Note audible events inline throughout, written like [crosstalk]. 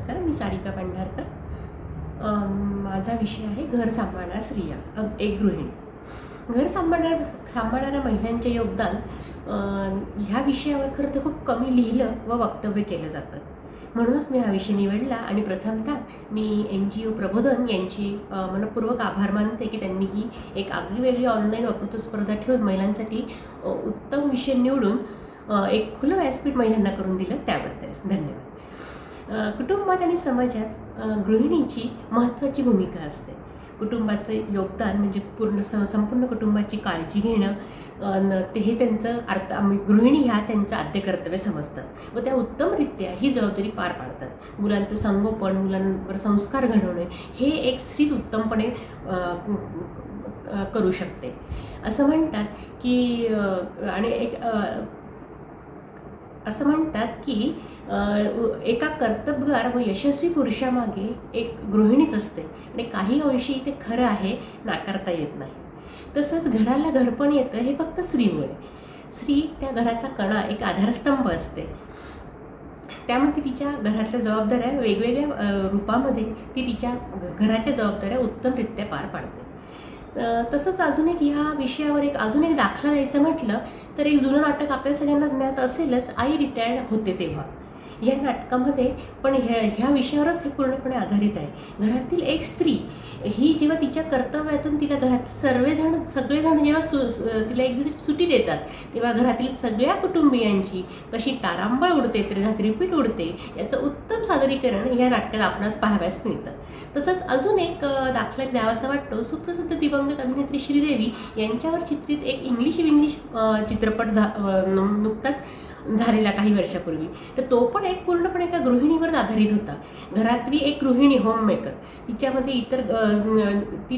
नमस्कार मी सारिका भांडारकर माझा विषय आहे घर सांभाळणाऱ्या स्त्रिया एक गृहिणी. घर सांभाळणार सांभाळणाऱ्या महिलांचे योगदान ह्या विषयावर खरं तर खूप कमी लिहिलं व वक्तव्य केलं जातं. म्हणूनच मी हा विषय निवडला आणि प्रथमतः मी एन जी ओ प्रबोधन यांची मनपूर्वक आभार मानते की त्यांनी ही एक आगळी वेगळी ऑनलाईन वक्तृत्व स्पर्धा ठेवून महिलांसाठी उत्तम विषय निवडून एक खुलं व्यासपीठ महिलांना करून दिलं त्याबद्दल. धन्यवाद. कुटुंबात आणि समाजात गृहिणीची महत्त्वाची भूमिका असते. कुटुंबाचं योगदान म्हणजे पूर्ण स संपूर्ण कुटुंबाची काळजी घेणं ते हे त्यांचं अर्थ गृहिणी ह्या त्यांचं आद्य कर्तव्य समजतात. व त्या उत्तमरित्या ही जबाबदारी पार पाडतात. मुलांचं संगोपन मुलांवर संस्कार घडवणे हे एक स्त्रीच उत्तमपणे करू शकते. असं म्हणतात की आणि एक असं म्हणतात की एका कर्तबगार व यशस्वी पुरुषामागे एक गृहिणीच असते. आणि काही अंशी ते खरं आहे नाकारता येत नाही. तसंच घराला घरपण येतं हे फक्त स्त्रीमुळे. स्त्री त्या घराचा कणा एक आधारस्तंभ असते. त्यामुळे तिच्या घरातल्या जबाबदाऱ्या वेगवेगळ्या रूपामध्ये ती तिच्या घराच्या जबाबदाऱ्या उत्तमरित्या पार पाडते. तसंच अजून एक ह्या विषयावर एक अजून एक दाखला द्यायचं म्हटलं तर एक जुनं नाटक आपल्या सगळ्यांना ज्ञात असेलच आई रिटायर्ड होते तेव्हा. या नाटकामध्ये पण ह्या ह्या विषयावरच हे पूर्णपणे आधारित आहे. घरातील एक स्त्री ही जेव्हा तिच्या कर्तव्यातून तिला घरात सर्वजण सगळेजण जेव्हा सु तिला एक दिवशी सुटी देतात तेव्हा घरातील सगळ्या कुटुंबियांची कशी तारांबळ उडते त्रिधात रिपीट उडते याचं उत्तम सादरीकरण या नाटकात आपणास पाहाव्यास मिळतं. तसंच अजून एक दाखला द्यावासा वाटतो सुप्रसिद्ध दिवंगत अभिनेत्री श्रीदेवी यांच्यावर चित्रित एक इंग्लिश इंग्लिश चित्रपट झा नुकताच झालेला काही वर्षापूर्वी. तर तो पण एक पूर्णपणे एका गृहिणीवर आधारित होता. घरातली एक गृहिणी होममेकर तिच्यामध्ये इतर ती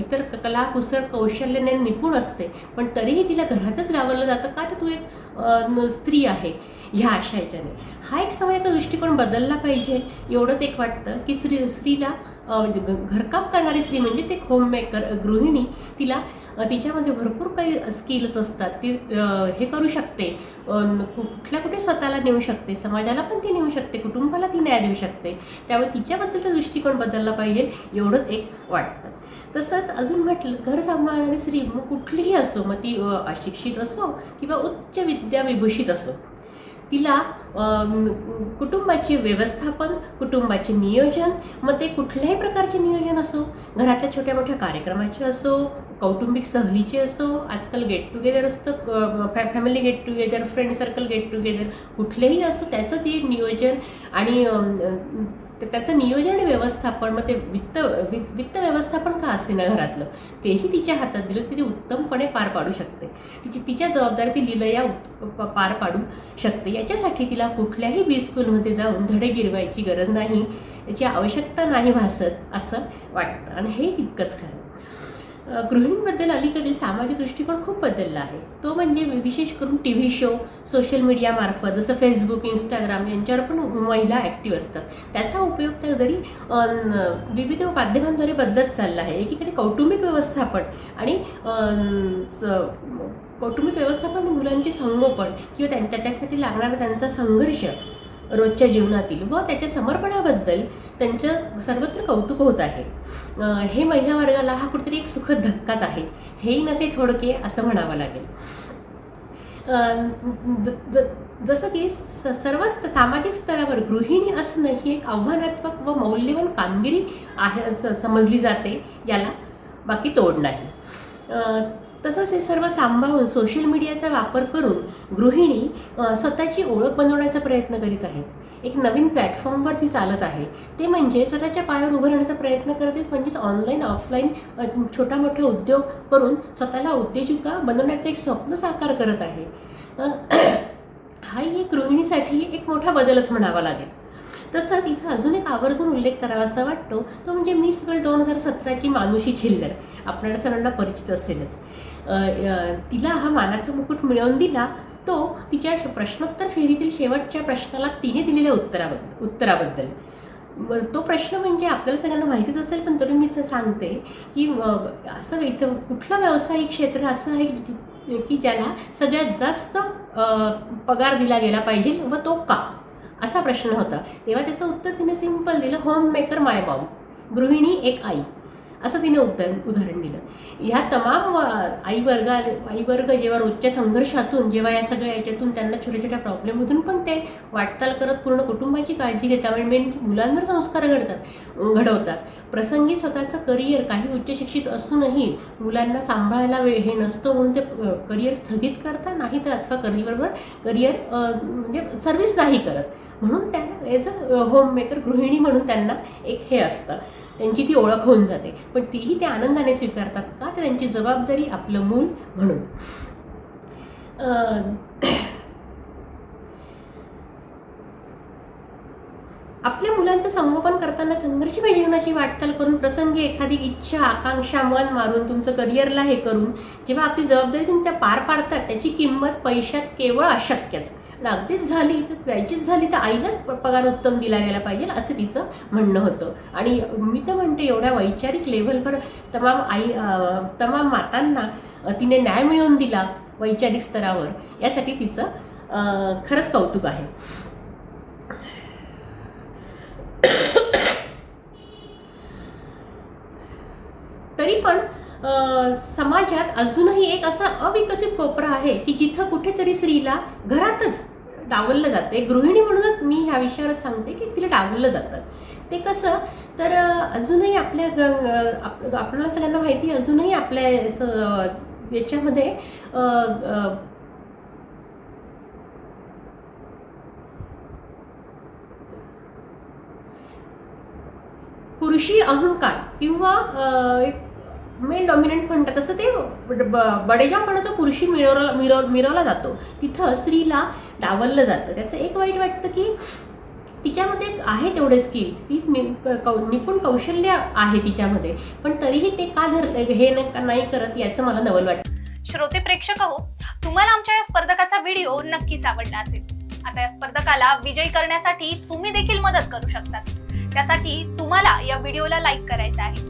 इतर कलाकुसर कौशल्याने निपुण असते. पण तरीही तिला घरातच राबवलं जातं का? तर तू एक स्त्री आहे ह्या आशा याच्याने हा एक समाजाचा दृष्टिकोन बदलला पाहिजे एवढंच एक वाटतं की स्त्री स्त्रीला म्हणजे घ- घरकाम करणारी स्त्री म्हणजेच एक होम मेकर गृहिणी तिला तिच्यामध्ये भरपूर काही स्किल्स असतात. ती हे करू शकते. कु- कुठल्या कुठे स्वतःला नेऊ शकते समाजाला पण ती नेऊ शकते कुटुंबाला ती न्याय देऊ शकते. त्यामुळे तिच्याबद्दलचा दृष्टिकोन बदलला पाहिजे एवढंच एक वाटतं. तसंच अजून म्हटलं घर सांभाळणारी स्त्री मग कुठलीही असो मग ती अशिक्षित असो किंवा उच्च विद्या विभूषित असो तिला कुटुंबाचे व्यवस्थापन कुटुंबाचे नियोजन मग ते कुठल्याही प्रकारचे नियोजन असो घरातल्या छोट्या मोठ्या कार्यक्रमाचे असो कौटुंबिक सहलीचे असो आजकाल गेट टुगेदर असतं फॅ family get together friend circle get together कुठलेही असो त्याचं ते नियोजन आणि तर त्याचं नियोजन आणि व्यवस्थापन मग ते वित्त वित्त वित्त व्यवस्थापन का असे ना घरातलं? तेही तिच्या हातात दिलं तर ती उत्तमपणे पार पाडू शकते. तिची तिच्या जबाबदारी ती लिलया उत- प- पार पाडू शकते. याच्यासाठी तिला कुठल्याही बी स्कूलमध्ये जाऊन धडे गिरवायची गरज नाही याची आवश्यकता नाही भासत असं वाटतं. आणि हे तितकंच खरं. गृहिणींबद्दल अलीकडील सामाजिक दृष्टिकोन खूप बदलला आहे. तो म्हणजे विशेष करून टी व्ही शो सोशल मीडियामार्फत जसं फेसबुक इंस्टाग्राम यांच्यावर पण महिला ॲक्टिव्ह असतात. त्याचा उपयोग तर जरी विविध माध्यमांद्वारे बदलत चालला आहे एकीकडे कौटुंबिक व्यवस्थापन आणि स- कौटुंबिक व्यवस्थापन आणि मुलांचे संगोपन किंवा त्यांच्या त्यासाठी लागणारा त्यांचा संघर्ष रोजच्या जीवनातील व त्याच्या समर्पणाबद्दल त्यांचं सर्वत्र कौतुक होत आहे. हे महिला वर्गाला हा कुठेतरी एक सुखद धक्काच आहे. हेही नसे थोडके असं म्हणावं लागेल. जसं की स- सर्व सामाजिक स्तरावर गृहिणी असणं ही एक आव्हानात्मक व मौल्यवान कामगिरी आहे समजली जाते. याला बाकी तोड नाही. तसंच हे सर्व सांभाळून सोशल मीडियाचा वापर करून गृहिणी स्वतःची ओळख बनवण्याचा प्रयत्न करीत आहेत. एक नवीन प्लॅटफॉर्मवर ती चालत आहे. ते म्हणजे स्वतःच्या पायावर उभं राहण्याचा प्रयत्न करतेच म्हणजेच ऑनलाईन ऑफलाईन छोटा मोठा उद्योग करून स्वतःला उद्योजिका बनवण्याचं एक स्वप्न साकार करत आहे. [clears throat] हाही एक गृहिणीसाठी एक मोठा बदलच म्हणावा लागेल. तसंच इथं अजून एक आवर्जून उल्लेख करावा असा वाटतो तो म्हणजे मिस वर्ल्ड दोन हजार सतराची मानुषी छिल्लर. आपल्याला सर्वांना परिचित असेलच. तिला हा मानाचा मुकुट मिळवून दिला तो तिच्या श- प्रश्नोत्तर फेरीतील शेवटच्या प्रश्नाला तिने दिलेल्या उत्तराबद्दल. उत्तराबद्दल तो प्रश्न म्हणजे आपल्याला सगळ्यांना माहितीच असेल पण तरी मी सांगते की असं इथं कुठलं व्यावसायिक क्षेत्र असं आहे की ज्याला सगळ्यात जास्त पगार दिला गेला पाहिजे व तो का? असा प्रश्न होता. तेव्हा त्याचं उत्तर तिने सिंपल दिलं होम मेकर माय मॉम गृहिणी एक आई. असं तिने उत्तर उदाहरण दिलं. ह्या तमाम आई वर्गा आई वर्ग जेव्हा रोजच्या संघर्षातून जेव्हा या सगळ्या याच्यातून त्यांना छोट्या छोट्या प्रॉब्लेममधून पण ते वाटचाल करत पूर्ण कुटुंबाची काळजी घेतात म्हणजे मेन मुलांवर संस्कार घडतात घडवतात. प्रसंगी स्वतःचं करिअर काही उच्च शिक्षित असूनही मुलांना सांभाळायला वेळ हे नसतं म्हणून ते करिअर स्थगित करता नाही तर अथवा करिअरबरोबर करिअर म्हणजे सर्व्हिस नाही करत. म्हणून त्यांना एज अ होम मेकर गृहिणी म्हणून त्यांना एक हे असतं. त्यांची ती ओळख होऊन जाते. पण तीही त्या आनंदाने स्वीकारतात का? तर त्यांची जबाबदारी आपलं मूल म्हणून. आपल्या मुलांचं संगोपन करताना संघर्षमय जीवनाची वाटचाल करून प्रसंगी एखादी इच्छा आकांक्षा मन मारून तुमचं करिअरला हे करून जेव्हा आपली जबाबदारी तुम्ही त्या पार पाडतात त्याची किंमत पैशात केवळ अशक्यच. अगदीच झाली तर द्यायचीच झाली तर आईलाच पगार उत्तम दिला गेला पाहिजे असं तिचं म्हणणं होतं. आणि मी तर म्हणते एवढ्या वैचारिक लेव्हलवर तमाम आई तमाम मातांना तिने न्याय मिळवून दिला वैचारिक स्तरावर यासाठी तिचं खरंच कौतुक आहे. तरी पण समाजात अजूनही एक असा अविकसित कोपरा आहे की जिथं कुठेतरी स्त्रीला घरातच डावललं जातं. एक गृहिणी म्हणूनच मी ह्या विषयावर सांगते की तिला डावललं जातं. ते कसं? तर अजूनही आपल्या ग- आपल्याला सगळ्यांना माहिती अजूनही आपल्या स- याच्यामध्ये पुरुषी अहंकार किंवा एक मेन डॉमिनंट म्हणतात. तसं ते ब- म्हणत पुरुषी मिरवला मिरव मिरवला जातो. तिथं स्त्रीला डावललं जातं. त्याचं एक वाईट वाटतं की तिच्यामध्ये आहे तेवढे स्किल ती क- कौ- निपुण कौशल्य आहे तिच्यामध्ये. पण तरीही ते का धर हे न- नाही करत याचं मला नवल वाटतं. श्रोते प्रेक्षक हो तुम्हाला आमच्या या स्पर्धकाचा व्हिडिओ नक्कीच आवडला असेल. आता या स्पर्धकाला विजयी करण्यासाठी तुम्ही देखील मदत करू शकता. त्यासाठी तुम्हाला या व्हिडिओला लाईक करायचं आहे.